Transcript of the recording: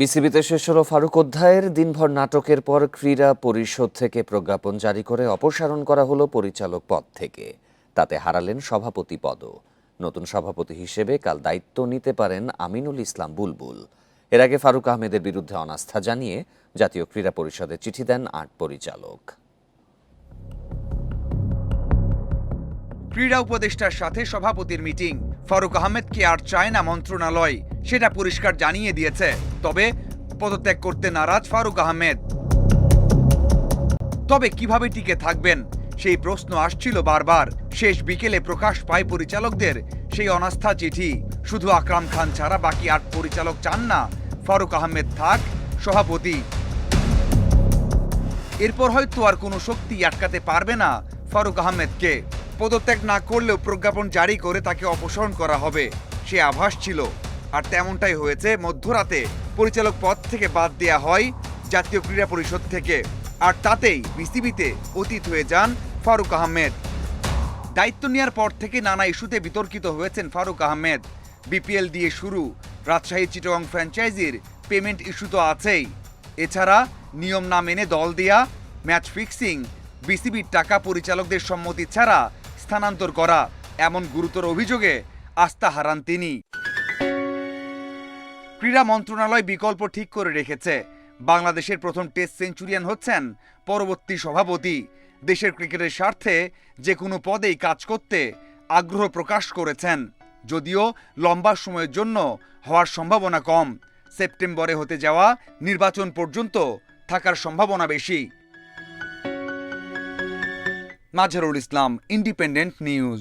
বিসিবিতে শেষ হলো ফারুক অধ্যায়ের। দিনভর নাটকের পর ক্রীড়া পরিষদ থেকে প্রজ্ঞাপন জারি করে অপসারণ করা হলো পরিচালক পদ থেকে। তাতে হারালেন সভাপতি পদও। নতুন সভাপতি হিসেবে কাল দায়িত্ব নিতে পারেন আমিনুল ইসলাম বুলবুল। এর আগে ফারুক আহমেদের বিরুদ্ধে অনাস্থা জানিয়ে জাতীয় ক্রীড়া পরিষদে চিঠি দেন আট পরিচালক। ক্রীড়া উপদেষ্টার সাথে সভাপতির মিটিং। ফারুক আহমেদকে আর চায় না মন্ত্রণালয়। সেটা পরিষ্কার জানিয়ে দিয়েছে। তবে পদত্যাগ করতে নারাজ ফারুক আহমেদ। তবে কীভাবে টিকে থাকবেন? সেই প্রশ্ন আসছিল বারবার। শেষ বিকেলে প্রকাশ পায় পরিচালকদের সেই অনাস্থা চিঠি। শুধু আকরাম খান ছাড়া বাকি আট পরিচালক চান না। ফারুক আহমেদ থাক, সভাপতি। এরপর হয়তো আর কোনো শক্তি আটকাতে পারবে না ফারুক আহমেদকে। পদত্যাগ না করলেও প্রজ্ঞাপন জারি করে তাকে অপসারণ করা হবে, সে আভাস ছিল। আর তেমনটাই হয়েছে মধ্যরাতে। পরিচালক পদ থেকে বাদ দেয়া হয় জাতীয় ক্রীড়া পরিষদ থেকে। আর তাতেই বিসিবিতে অতীত হয়ে যান ফারুক আহমেদ। দায়িত্ব নেওয়ার পর থেকে নানা ইস্যুতে বিতর্কিত হয়েছেন ফারুক আহমেদ। বিপিএল দিয়ে শুরু, রাজশাহী চিটগং ফ্র্যাঞ্চাইজির পেমেন্ট ইস্যু তো আছেই। এছাড়া নিয়ম না মেনে দল দেয়া, ম্যাচ ফিক্সিং, বিসিবির টাকা পরিচালকদের সম্মতি ছাড়া স্থানান্তর করা এমন গুরুতর অভিযোগে আস্থা হারান তিনি। ক্রীড়া মন্ত্রণালয় বিকল্প ঠিক করে রেখেছে। বাংলাদেশের প্রথম টেস্ট সেঞ্চুরিয়ান হচ্ছেন পরবর্তী সভাপতি। দেশের ক্রিকেটের স্বার্থে যে কোনো পদেই কাজ করতে আগ্রহ প্রকাশ করেছেন। যদিও লম্বা সময়ের জন্য হওয়ার সম্ভাবনা কম। সেপ্টেম্বরে হতে যাওয়া নির্বাচন পর্যন্ত থাকার সম্ভাবনা বেশি। মাঝারুল ইসলাম ইন্ডিপেন্ডেন্ট নিউজ